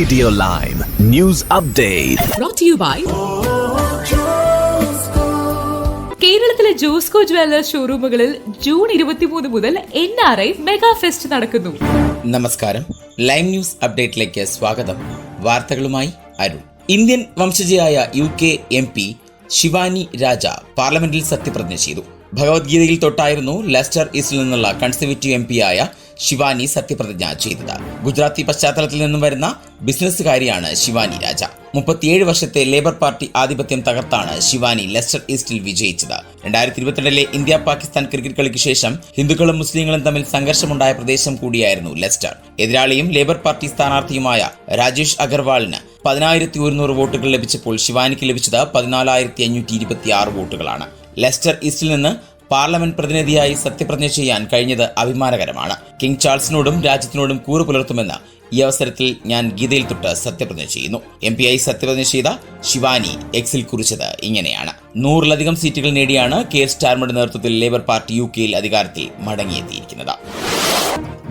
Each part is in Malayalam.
Radio ലൈവ് ന്യൂസ് അപ്ഡേറ്റ് കേരളത്തിലെ ജോസ്കോ ജ്വല്ലേഴ്സ് ഷോറൂമുകളിൽ ജൂൺ ഇരുപത്തിമൂന്ന് മുതൽ N R I mega fest നടക്കുന്നു. നമസ്കാരം. ലൈവ് ന്യൂസ് അപ്ഡേറ്റിലേക്ക് സ്വാഗതം. വാർത്തകളുമായി Arun. Indian വംശജയായ U K M P Shivani Raja പാർലമെന്റിൽ സത്യപ്രതിജ്ഞ ചെയ്തു. ഭഗവത്ഗീതയിൽ തൊട്ടായിരുന്നു ലെസ്റ്റർ ഈസ്റ്റിൽ നിന്നുള്ള കൺസർവേറ്റീവ് എം ആയ ശിവാനി സത്യപ്രതിജ്ഞ ചെയ്തത്. ഗുജറാത്തി പശ്ചാത്തലത്തിൽ നിന്നും വരുന്ന ബിസിനസ്സുകാരിയാണ് ശിവാനി രാജ. മുപ്പത്തിയേഴ് വർഷത്തെ ലേബർ പാർട്ടി ആധിപത്യം തകർത്താണ് ശിവാനി ലെസ്റ്റർ ഈസ്റ്റിൽ വിജയിച്ചത്. രണ്ടായിരത്തി ഇരുപത്തിരണ്ടിലെ ഇന്ത്യ പാകിസ്ഥാൻ ക്രിക്കറ്റ് കളിക്ക് ശേഷം ഹിന്ദുക്കളും മുസ്ലിങ്ങളും തമ്മിൽ സംഘർഷമുണ്ടായ പ്രദേശം കൂടിയായിരുന്നു ലെസ്റ്റർ. എതിരാളിയും ലേബർ പാർട്ടി സ്ഥാനാർത്ഥിയുമായ രാജേഷ് അഗർവാളിന് പതിനായിരത്തി ഒരുന്നൂറ് വോട്ടുകൾ ലഭിച്ചപ്പോൾ ശിവാനിക്ക് ലഭിച്ചത് പതിനാലായിരത്തി അഞ്ഞൂറ്റി ഇരുപത്തി ആറ് വോട്ടുകളാണ്. ലെസ്റ്റർ ഈസ്റ്റിൽ നിന്ന് പാർലമെന്റ് പ്രതിനിധിയായി സത്യപ്രതിജ്ഞ ചെയ്യാൻ കഴിഞ്ഞത് അഭിമാനകരമാണ്. കിങ് ചാൾസിനോടും രാജ്യത്തിനോടും കൂറു പുലർത്തുമെന്ന് ഈ അവസരത്തിൽ ഞാൻ ഗീതയിൽ തൊട്ട് സത്യപ്രതിജ്ഞ ചെയ്യുന്നു. എം പി ആയി സത്യപ്രതിജ്ഞ ചെയ്ത ശിവാനി എക്സിൽ കുറിച്ചത് ഇങ്ങനെയാണ്. നൂറിലധികം സീറ്റുകൾ നേടിയാണ് കെ സ്റ്റാർമയുടെ നേതൃത്വത്തിൽ ലേബർ പാർട്ടി യു കെയിൽ അധികാരത്തിൽ മടങ്ങിയെത്തിയിരിക്കുന്നത്.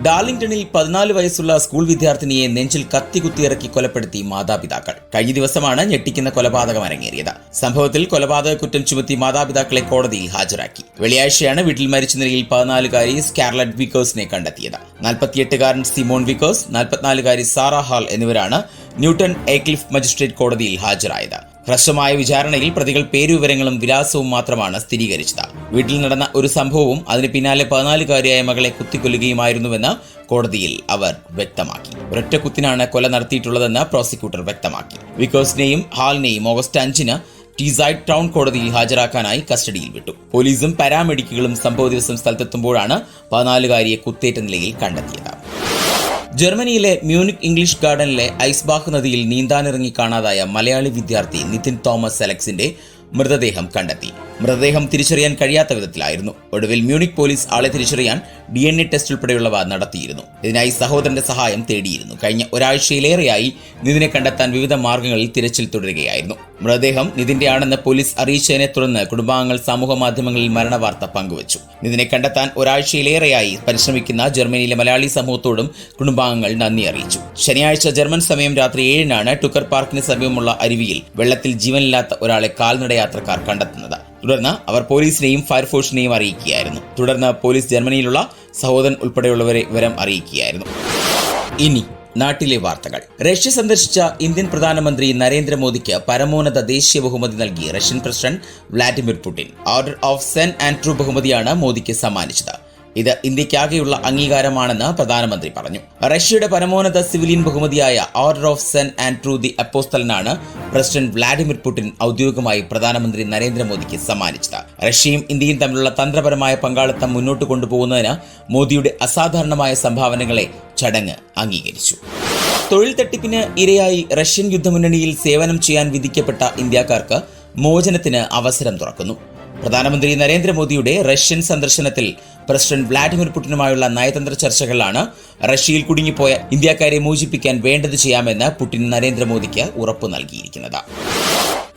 ഡാർലിംഗ്ടണിൽ പതിനാല് വയസ്സുള്ള സ്കൂൾ വിദ്യാർത്ഥിനിയെ നെഞ്ചിൽ കത്തികുത്തിയിറക്കി കൊലപ്പെടുത്തി മാതാപിതാക്കൾ. കഴിഞ്ഞ ദിവസമാണ് ഞെട്ടിക്കുന്ന കൊലപാതകം അരങ്ങേറിയത്. സംഭവത്തിൽ കൊലപാതക കുറ്റം ചുമത്തി മാതാപിതാക്കളെ കോടതിയിൽ ഹാജരാക്കി. വെള്ളിയാഴ്ചയാണ് വീട്ടിൽ മരിച്ച നിലയിൽ പതിനാലുകാരി സ്കാർലറ്റ് വിക്കേഴ്സിനെ കണ്ടെത്തിയത്. നാൽപ്പത്തിയെട്ടുകാരൻ സിമോൺ വിക്കോസ് നാൽപ്പത്തിനാലുകാരി സാറ ഹാൾ എന്നിവരാണ് ന്യൂട്ടൺ എക്ലിഫ് മജിസ്ട്രേറ്റ് കോടതിയിൽ ഹാജരായത്. ഹ്രസ്വമായ വിചാരണയിൽ പ്രതികൾ പേരുവിവരങ്ങളും വിലാസവും മാത്രമാണ് സ്ഥിരീകരിച്ചത്. വീട്ടിൽ നടന്ന ഒരു സംഭവവും അതിന് പിന്നാലെ പതിനാലുകാരിയായ മകളെ കുത്തിക്കൊല്ലുകയുമായിരുന്നുവെന്ന് കോടതിയിൽ അവർ വ്യക്തമാക്കി. ഒരൊറ്റ കുത്തിനാണ് കൊല നടത്തിയിട്ടുള്ളതെന്ന് പ്രോസിക്യൂട്ടർ വ്യക്തമാക്കി. വിക്കോസിനെയും ഹാളിനെയും ഓഗസ്റ്റ് അഞ്ചിന് ടീസൈഡ് ടൗൺ കോടതിയിൽ ഹാജരാക്കാനായി കസ്റ്റഡിയിൽ വിട്ടു. പോലീസും പാരാമെഡിക്കുകളും സംഭവ ദിവസം സ്ഥലത്തെത്തുമ്പോഴാണ് പതിനാലുകാരിയെ കുത്തേറ്റ നിലയിൽ കണ്ടെത്തിയത്. ജർമ്മനിയിലെ മ്യൂണിക് ഇംഗ്ലീഷ് ഗാർഡനിലെ ഐസ്ബാഹ് നദിയിൽ നീന്താനിറങ്ങി കാണാതായ മലയാളി വിദ്യാർത്ഥി നിതിൻ തോമസ് സെലക്സിന്റെ മൃതദേഹം കണ്ടെത്തി. മൃതദേഹം തിരിച്ചറിയാൻ കഴിയാത്ത വിധത്തിലായിരുന്നു. ഒടുവിൽ മ്യൂണിക് പോലീസ് ആളെ തിരിച്ചറിയാൻ ഡി എൻ എ ടെസ്റ്റ് ഉൾപ്പെടെയുള്ളവ നടത്തിയിരുന്നു. ഇതിനായി സഹോദരന്റെ സഹായം തേടിയിരുന്നു. കഴിഞ്ഞ ഒരാഴ്ചയിലേറെയായി നിതിനെ കണ്ടെത്താൻ വിവിധ മാർഗങ്ങളിൽ തിരച്ചിൽ തുടരുകയായിരുന്നു. മൃതദേഹം നിതിന്റെ ആണെന്ന് പോലീസ് അറിയിച്ചതിനെ തുടർന്ന് കുടുംബാംഗങ്ങൾ സമൂഹ മാധ്യമങ്ങളിൽ മരണവാർത്ത പങ്കുവച്ചു. നിതിനെ കണ്ടെത്താൻ ഒരാഴ്ചയിലേറെയായി പരിശ്രമിക്കുന്ന ജർമ്മനിയിലെ മലയാളി സമൂഹത്തോടും കുടുംബാംഗങ്ങൾ നന്ദി അറിയിച്ചു. ശനിയാഴ്ച ജർമ്മൻ സമയം രാത്രി ഏഴിനാണ് ടുക്കർ പാർക്കിന് സമീപമുള്ള അരുവിയിൽ വെള്ളത്തിൽ ജീവനില്ലാത്ത ഒരാളെ കാൽനട യാത്രക്കാർ കണ്ടെത്തുന്നത്. തുടർന്ന് അവർ പോലീസിനെയും ഫയർഫോഴ്സിനെയും അറിയിക്കുകയായിരുന്നു. തുടർന്ന് പോലീസ് ജർമ്മനിയിലുള്ള സഹോദരൻ ഉൾപ്പെടെയുള്ളവരെ വിവരം അറിയിക്കുകയായിരുന്നു. ഇനി നാട്ടിലെ വാർത്തകൾ. റഷ്യ സന്ദർശിച്ച ഇന്ത്യൻ പ്രധാനമന്ത്രി നരേന്ദ്രമോദിക്ക് പരമോന്നത ദേശീയ ബഹുമതി നൽകി Russian president Vladimir Putin. Order of Saint Andrew ബഹുമതിയാണ് മോദിക്ക് സമ്മാനിച്ചത്. ഇത് ഇന്ത്യക്കാകെയുള്ള അംഗീകാരമാണെന്ന് പ്രധാനമന്ത്രി പറഞ്ഞു. റഷ്യയുടെ പരമോന്നത സിവിലിയൻ ബഹുമതിയായ order of Saint Andrew the അപ്പോസ്റ്റലിനാണ് president Vladimir Putin ഔദ്യോഗികമായി പ്രധാനമന്ത്രി നരേന്ദ്രമോദിക്ക് സമ്മാനിച്ചത്. റഷ്യയും ഇന്ത്യയും തമ്മിലുള്ള തന്ത്രപരമായ പങ്കാളിത്തം മുന്നോട്ട് കൊണ്ടുപോകുന്നതിന് മോദിയുടെ അസാധാരണമായ സംഭാവനകളെ ചടങ്ങ് അംഗീകരിച്ചു. തൊഴിൽ തട്ടിപ്പിന് ഇരയായി റഷ്യൻ യുദ്ധമുന്നണിയിൽ സേവനം ചെയ്യാൻ വിധിക്കപ്പെട്ട ഇന്ത്യക്കാർക്ക് മോചനത്തിന് അവസരം തുറക്കുന്നു. പ്രധാനമന്ത്രി നരേന്ദ്രമോദിയുടെ റഷ്യൻ സന്ദർശനത്തിൽ പ്രസിഡന്റ് വ്ളാഡിമിർ പുടിനുമായുള്ള നയതന്ത്ര ചർച്ചകളിലാണ് റഷ്യയിൽ കുടുങ്ങിപ്പോയ ഇന്ത്യക്കാരെ മോചിപ്പിക്കാൻ വേണ്ടത് ചെയ്യാമെന്ന് പുടിൻ നരേന്ദ്രമോദിക്ക് ഉറപ്പു നൽകിയിരിക്കുന്നത്.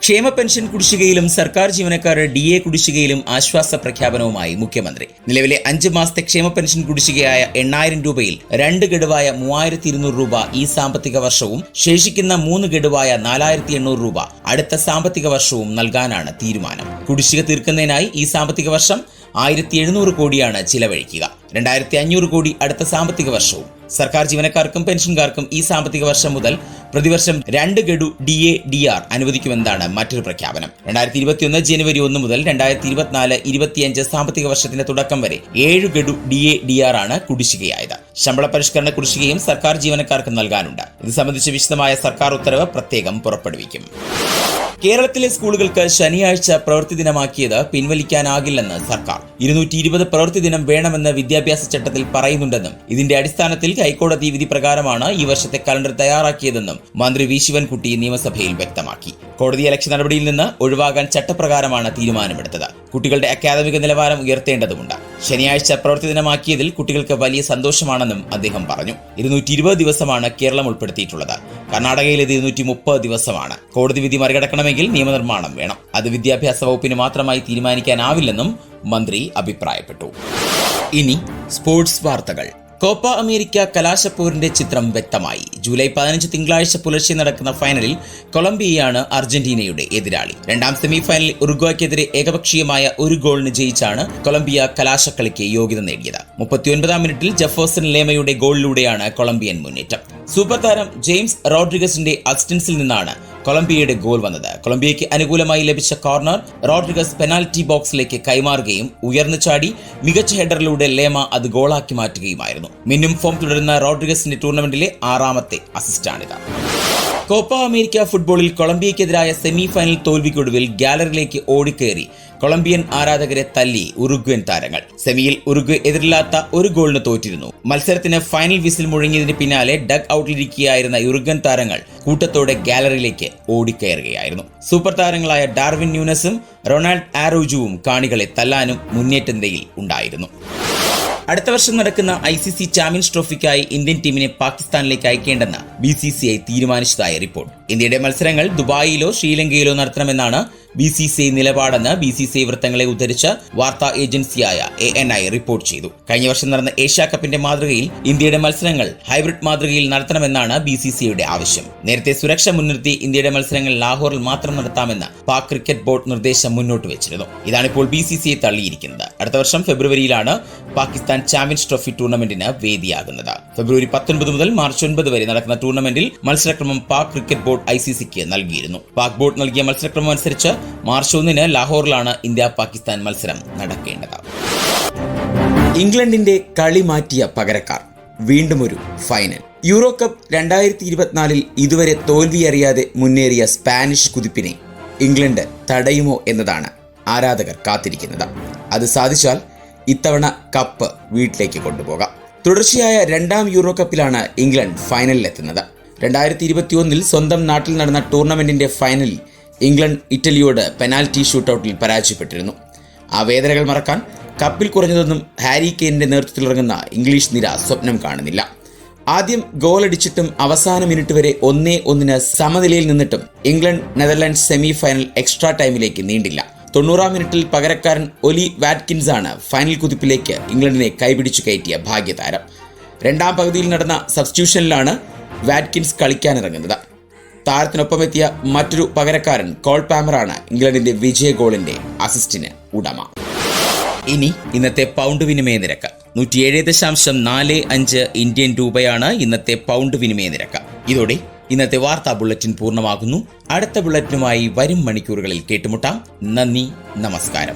ക്ഷേമ പെൻഷൻ കുടിശ്ശികയിലും സർക്കാർ ജീവനക്കാരുടെ ഡി എ കുടിശ്ശികയിലും ആശ്വാസ പ്രഖ്യാപനവുമായി മുഖ്യമന്ത്രി. നിലവിലെ അഞ്ച് മാസത്തെ ക്ഷേമ പെൻഷൻ കുടിശ്ശികയായ എണ്ണായിരം രൂപയിൽ രണ്ട് ഗഡുവായ മൂവായിരത്തി ഇരുന്നൂറ് രൂപ ഈ സാമ്പത്തിക വർഷവും ശേഷിക്കുന്ന മൂന്ന് ഗഡുവായ നാലായിരത്തി എണ്ണൂറ് രൂപ അടുത്ത സാമ്പത്തിക വർഷവും നൽകാനാണ് തീരുമാനം. കുടിശ്ശിക തീർക്കുന്നതിനായി ഈ സാമ്പത്തിക വർഷം ആയിരത്തി എഴുന്നൂറ് കോടിയാണ് ചിലവഴിക്കുക. രണ്ടായിരത്തി അഞ്ഞൂറ് കോടി അടുത്ത സാമ്പത്തിക വർഷവും. സർക്കാർ ജീവനക്കാർക്കും പെൻഷൻകാർക്കും ഈ സാമ്പത്തിക വർഷം മുതൽ പ്രതിവർഷം രണ്ട് ഗഡു ഡി എ ഡി ആർ അനുവദിക്കുമെന്നാണ് മറ്റൊരു പ്രഖ്യാപനം. രണ്ടായിരത്തി ഇരുപത്തിയൊന്ന് ജനുവരി ഒന്ന് മുതൽ രണ്ടായിരത്തി ഇരുപത്തിനാല് ഇരുപത്തിയഞ്ച് സാമ്പത്തിക വർഷത്തിന്റെ തുടക്കം വരെ ഏഴ് ഗഡു ഡി എ ഡി ആർ ആണ് കുടിശ്ശികയായത്. ശമ്പള പരിഷ്കരണ കുടിശ്ശികയും സർക്കാർ ജീവനക്കാർക്ക് നൽകാനുണ്ട്. ഇത് സംബന്ധിച്ച് വിശദമായ സർക്കാർ ഉത്തരവ് പ്രത്യേകം പുറപ്പെടുവിക്കും. കേരളത്തിലെ സ്കൂളുകൾക്ക് ശനിയാഴ്ച പ്രവൃത്തി ദിനമാക്കിയത് പിൻവലിക്കാനാകില്ലെന്ന് സർക്കാർ. ഇരുന്നൂറ്റി ഇരുപത് പ്രവൃത്തി ദിനം വേണമെന്ന് വിദ്യാഭ്യാസ ചട്ടത്തിൽ പറയുന്നുണ്ടെന്നും ഇതിന്റെ അടിസ്ഥാനത്തിൽ ഹൈക്കോടതി വിധി പ്രകാരമാണ് ഈ വർഷത്തെ കലണ്ടർ തയ്യാറാക്കിയതെന്നും മന്ത്രി വി ശിവൻകുട്ടി നിയമസഭയിൽ വ്യക്തമാക്കി. കോടതി ഇലക്ഷൻ നടപടിയിൽ നിന്ന് ഒഴിവാകാൻ ചട്ടപ്രകാരമാണ് തീരുമാനമെടുത്തത്. കുട്ടികളുടെ അക്കാദമിക നിലവാരം ഉയർത്തേണ്ടതുണ്ട് ശനിയാഴ്ച പ്രവൃത്തി ദിനമാക്കിയതിൽ കുട്ടികൾക്ക് വലിയ സന്തോഷമാണെന്നും അദ്ദേഹം പറഞ്ഞു. ഇരുന്നൂറ്റി ദിവസമാണ് കേരളം ഉൾപ്പെടുത്തിയിട്ടുള്ളത്. കർണാടകയിൽ ഇത് ഇരുന്നൂറ്റി മുപ്പത് ദിവസമാണ്. കോടതി വിധി മറികടക്കണമെങ്കിൽ നിയമനിർമ്മാണം വേണം. അത് വിദ്യാഭ്യാസ വകുപ്പിന് മാത്രമായി തീരുമാനിക്കാനാവില്ലെന്നും മന്ത്രി അഭിപ്രായപ്പെട്ടു. ഇനി സ്പോർട്സ് വാർത്തകൾ. കോപ്പ അമേരിക്ക കലാശപ്പോരിന്റെ ചിത്രം വ്യക്തമായി. ജൂലൈ പതിനഞ്ച് തിങ്കളാഴ്ച പുലർച്ചെ നടക്കുന്ന ഫൈനലിൽ കൊളംബിയയാണ് അർജന്റീനയുടെ എതിരാളി. രണ്ടാം സെമി ഫൈനലിൽ ഏകപക്ഷീയമായ ഒരു ഗോളിന് ജയിച്ചാണ് കൊളംബിയ കലാശക്കളിക്ക് യോഗ്യത നേടിയത്. മുപ്പത്തിയൊൻപതാം മിനിറ്റിൽ ജഫോസൻ ലേമയുടെ ഗോളിലൂടെയാണ് കൊളംബിയൻ മുന്നേറ്റം. സൂപ്പർ താരം ജെയിംസ് റോഡ്രിഗസിന്റെ അസിസ്റ്റൻസിൽ നിന്നാണ് കൊളംബിയയുടെ ഗോൾ വന്നത്. കൊളംബിയയ്ക്ക് അനുകൂലമായി ലഭിച്ച കോർണർ റോഡ്രിഗസ് പെനാൽറ്റി ബോക്സിലേക്ക് കൈമാറുകയും ഉയർന്നു ചാടി മികച്ച ഹെഡറിലൂടെ ലേമ അത് ഗോളാക്കി മാറ്റുകയുമായിരുന്നു. മിന്നും ഫോം തുടരുന്ന റോഡ്രിഗസിന്റെ ടൂർണമെന്റിലെ ആറാമത്തെ അസിസ്റ്റാണിത് കോപ്പ അമേരിക്ക ഫുട്ബോളിൽ കൊളംബിയയ്ക്കെതിരായ സെമി ഫൈനൽ തോൽവിക്കൊടുവിൽ ഗാലറിയിലേക്ക് ഓടിക്കയറി കൊളംബിയൻ ആരാധകരെ തല്ലി ഉറുഗ്വൻ താരങ്ങൾ. സെമിയിൽ ഉറുഗ്വ എതിരില്ലാത്ത ഒരു ഗോളിന് തോറ്റിരുന്നു. മത്സരത്തിന് ഫൈനൽ വിസിൽ മുഴങ്ങിയതിന് പിന്നാലെ ഡഗ് ഔട്ടിലിരിക്കുകയായിരുന്ന ഉറുഗ്വൻ താരങ്ങൾ കൂട്ടത്തോടെ ഗാലറിയിലേക്ക് ഓടിക്കയറുകയായിരുന്നു. സൂപ്പർ താരങ്ങളായ ഡാർവിൻ ന്യൂനസും റൊണാൾഡ് ആരോജുവും കാണികളെ തല്ലാനും മുന്നേറ്റ നിരയിൽ ഉണ്ടായിരുന്നു. അടുത്ത വർഷം നടക്കുന്ന ഐ സി സി ചാമ്പ്യൻസ് ട്രോഫിക്കായി ഇന്ത്യൻ ടീമിനെ പാകിസ്ഥാനിലേക്ക് അയക്കേണ്ടെന്ന് ബി സി സി ഐ തീരുമാനിച്ചതായി റിപ്പോർട്ട്. ഇന്ത്യയുടെ മത്സരങ്ങൾ ദുബായിലോ ശ്രീലങ്കയിലോ നടത്തണമെന്നാണ് ബി സി സി ഐ നിലപാടെന്ന് ബി സി സി ഐ വൃത്തങ്ങളെ ഉദ്ധരിച്ച വാർത്താ ഏജൻസിയായ എ എൻ ഐ റിപ്പോർട്ട് ചെയ്തു. കഴിഞ്ഞ വർഷം നടന്ന ഏഷ്യാ കപ്പിന്റെ മാതൃകയിൽ ഇന്ത്യയുടെ മത്സരങ്ങൾ ഹൈബ്രിഡ് മാതൃകയിൽ നടത്തണമെന്നാണ് ബി സി സി ഐയുടെ ആവശ്യം. നേരത്തെ സുരക്ഷ മുൻനിർത്തി ഇന്ത്യയുടെ മത്സരങ്ങൾ ലാഹോറിൽ മാത്രം നടത്താമെന്ന് പാക് ക്രിക്കറ്റ് ബോർഡ് നിർദ്ദേശം മുന്നോട്ട് വെച്ചിരുന്നു. ഇതാണിപ്പോൾ ബി സി സി ഐ തള്ളിയിരിക്കുന്നത്. അടുത്ത വർഷം ഫെബ്രുവരിയിലാണ് പാകിസ്ഥാൻ ചാമ്പ്യൻസ് ട്രോഫി ടൂർണമെന്റിന് വേദിയാകുന്നത്. ഫെബ്രുവരി പത്തൊൻപത് മുതൽ മാർച്ച് ഒൻപത് വരെ നടക്കുന്ന ടൂർണമെന്റിൽ മത്സരക്രമം Pak cricket board I C സിക്ക് നൽകിയിരുന്നു. പാക് ബോർഡ് നൽകിയ മത്സരക്രമം അനുസരിച്ച് മാർച്ച് ഒന്നിന് ലാഹോറിലാണ് ഇന്ത്യ പാകിസ്ഥാൻ മത്സരം നടക്കേണ്ടത്. ഇംഗ്ലണ്ടിന്റെ കളി മാറ്റിയ പകരക്കാർ വീണ്ടും ഒരു ഫൈനൽ. യൂറോ കപ്പ് രണ്ടായിരത്തി ഇരുപത്തിനാലിൽ ഇതുവരെ തോൽവി അറിയാതെ മുന്നേറിയ സ്പാനിഷ് കുതിപ്പിനെ ഇംഗ്ലണ്ട് തടയുമോ എന്നതാണ് ആരാധകർ കാത്തിരിക്കുന്നത്. അത് സാധിച്ചാൽ ഇത്തവണ കപ്പ് വീട്ടിലേക്ക് കൊണ്ടുപോകാം. തുടർച്ചയായ രണ്ടാം യൂറോ കപ്പിലാണ് ഇംഗ്ലണ്ട് ഫൈനലിലെത്തുന്നത്. രണ്ടായിരത്തി ഇരുപത്തിയൊന്നിൽ സ്വന്തം നാട്ടിൽ നടന്ന ടൂർണമെന്റിന്റെ ഫൈനലിൽ ഇംഗ്ലണ്ട് ഇറ്റലിയോട് പെനാൽറ്റി ഷൂട്ടൌട്ടിൽ പരാജയപ്പെട്ടിരുന്നു. ആ വേദനകൾ മറക്കാൻ കപ്പിൽ കുറഞ്ഞതൊന്നും ഹാരി കെയിനിന്റെ നേതൃത്വത്തിലിറങ്ങുന്ന ഇംഗ്ലീഷ് നിര സ്വപ്നം കാണുന്നില്ല. ആദ്യം ഗോളടിച്ചിട്ടും അവസാന മിനിറ്റ് വരെ ഒന്നേ ഒന്നിന് സമനിലയിൽ നിന്നിട്ടും England Netherlands semi final extra ടൈമിലേക്ക് നീണ്ടില്ല. തൊണ്ണൂറാം മിനിറ്റിൽ പകരക്കാരൻ ഒലി വാറ്റ്കിൻസ് ആണ് ഫൈനൽ കുതിപ്പിലേക്ക് ഇംഗ്ലണ്ടിനെ കൈപിടിച്ചു കയറ്റിയ ഭാഗ്യതാരം. രണ്ടാം പകുതിയിൽ നടന്ന സബ്സ്റ്റിറ്റ്യൂഷനിലാണ് വാറ്റ്കിൻസ് കളിക്കാനിറങ്ങുന്നത്. താരത്തിനൊപ്പമെത്തിയ മറ്റൊരു പകരക്കാരൻ കോൾ പാമറാണ് ഇംഗ്ലണ്ടിന്റെ വിജയ ഗോളിന്റെ അസിസ്റ്റിന് ഉടമ. ഇനി ഇന്നത്തെ പൗണ്ട് വിനിമയ നിരക്ക്. നൂറ്റിയേഴ് ദശാംശം നാല് അഞ്ച് ഇന്ത്യൻ രൂപയാണ് ഇന്നത്തെ പൗണ്ട് വിനിമയ നിരക്ക്. ഇതോടെ ഇന്നത്തെ വാർത്താ ബുള്ളറ്റിൻ പൂർണമാകുന്നു. അടുത്ത ബുള്ളറ്റിനുമായി വരും മണിക്കൂറുകളിൽ കേട്ടുമുട്ടാം. നന്ദി നമസ്കാരം.